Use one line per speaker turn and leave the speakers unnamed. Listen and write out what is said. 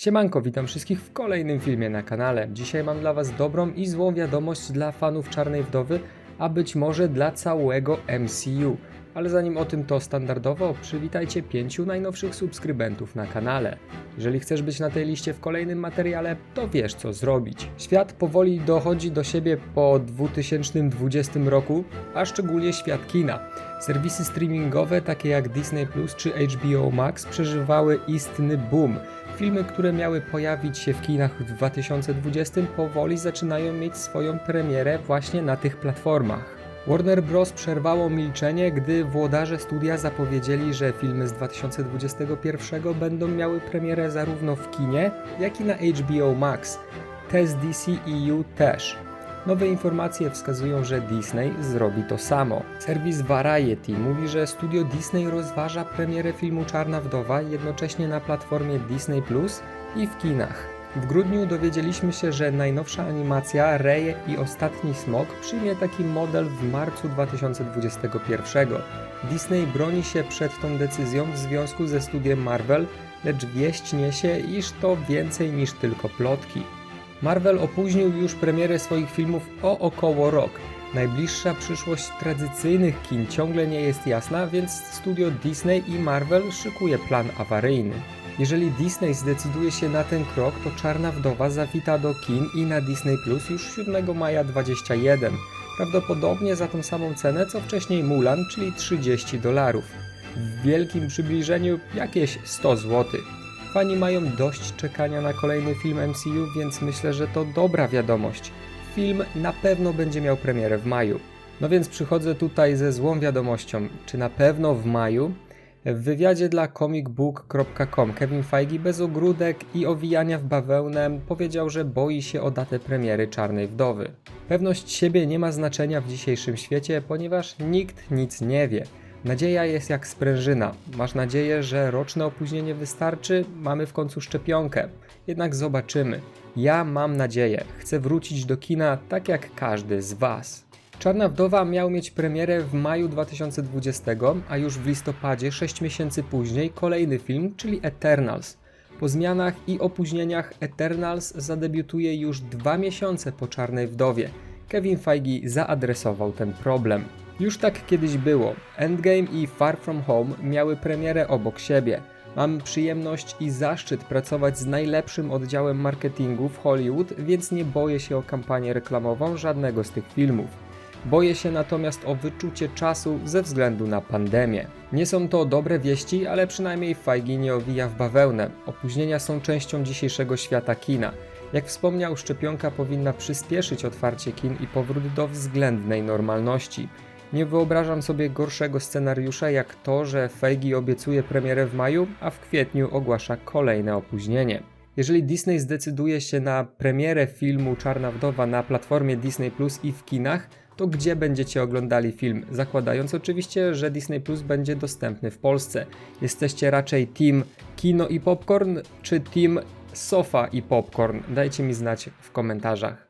Siemanko, witam wszystkich w kolejnym filmie na kanale. Dzisiaj mam dla Was dobrą i złą wiadomość dla fanów Czarnej Wdowy, a być może dla całego MCU. Ale zanim o tym to standardowo, przywitajcie pięciu najnowszych subskrybentów na kanale. Jeżeli chcesz być na tej liście w kolejnym materiale, to wiesz co zrobić. Świat powoli dochodzi do siebie po 2020 roku, a szczególnie świat kina. Serwisy streamingowe takie jak Disney Plus czy HBO Max przeżywały istny boom. Filmy, które miały pojawić się w kinach w 2020 powoli zaczynają mieć swoją premierę właśnie na tych platformach. Warner Bros. przerwało milczenie, gdy włodarze studia zapowiedzieli, że filmy z 2021 będą miały premierę zarówno w kinie, jak i na HBO Max. Te z DCEU też. Nowe informacje wskazują, że Disney zrobi to samo. Serwis Variety mówi, że studio Disney rozważa premierę filmu Czarna Wdowa jednocześnie na platformie Disney Plus i w kinach. W grudniu dowiedzieliśmy się, że najnowsza animacja Ray i Ostatni Smok przyjmie taki model w marcu 2021. Disney broni się przed tą decyzją w związku ze studiem Marvel, lecz wieść niesie, iż to więcej niż tylko plotki. Marvel opóźnił już premierę swoich filmów o około rok. Najbliższa przyszłość tradycyjnych kin ciągle nie jest jasna, więc studio Disney i Marvel szykuje plan awaryjny. Jeżeli Disney zdecyduje się na ten krok, to Czarna Wdowa zawita do kin i na Disney Plus już 7 maja 21. Prawdopodobnie za tą samą cenę co wcześniej Mulan, czyli 30 dolarów. W wielkim przybliżeniu jakieś 100 zł. Fani mają dość czekania na kolejny film MCU, więc myślę, że to dobra wiadomość. Film na pewno będzie miał premierę w maju. No więc przychodzę tutaj ze złą wiadomością. Czy na pewno w maju? W wywiadzie dla comicbook.com Kevin Feige bez ogródek i owijania w bawełnę powiedział, że boi się o datę premiery Czarnej Wdowy. Pewność siebie nie ma znaczenia w dzisiejszym świecie, ponieważ nikt nic nie wie. Nadzieja jest jak sprężyna. Masz nadzieję, że roczne opóźnienie wystarczy? Mamy w końcu szczepionkę. Jednak zobaczymy. Ja mam nadzieję. Chcę wrócić do kina tak jak każdy z Was. Czarna Wdowa miał mieć premierę w maju 2020, a już w listopadzie, 6 miesięcy później, kolejny film, czyli Eternals. Po zmianach i opóźnieniach Eternals zadebiutuje już dwa miesiące po Czarnej Wdowie. Kevin Feige zaadresował ten problem. Już tak kiedyś było. Endgame i Far From Home miały premierę obok siebie. Mam przyjemność i zaszczyt pracować z najlepszym oddziałem marketingu w Hollywood, więc nie boję się o kampanię reklamową żadnego z tych filmów. Boję się natomiast o wyczucie czasu ze względu na pandemię. Nie są to dobre wieści, ale przynajmniej Feige nie owija w bawełnę. Opóźnienia są częścią dzisiejszego świata kina. Jak wspomniał, szczepionka powinna przyspieszyć otwarcie kin i powrót do względnej normalności. Nie wyobrażam sobie gorszego scenariusza jak to, że Feige obiecuje premierę w maju, a w kwietniu ogłasza kolejne opóźnienie. Jeżeli Disney zdecyduje się na premierę filmu Czarna Wdowa na platformie Disney Plus i w kinach, to gdzie będziecie oglądali film? Zakładając oczywiście, że Disney Plus będzie dostępny w Polsce. Jesteście raczej team kino i popcorn, czy team sofa i popcorn? Dajcie mi znać w komentarzach.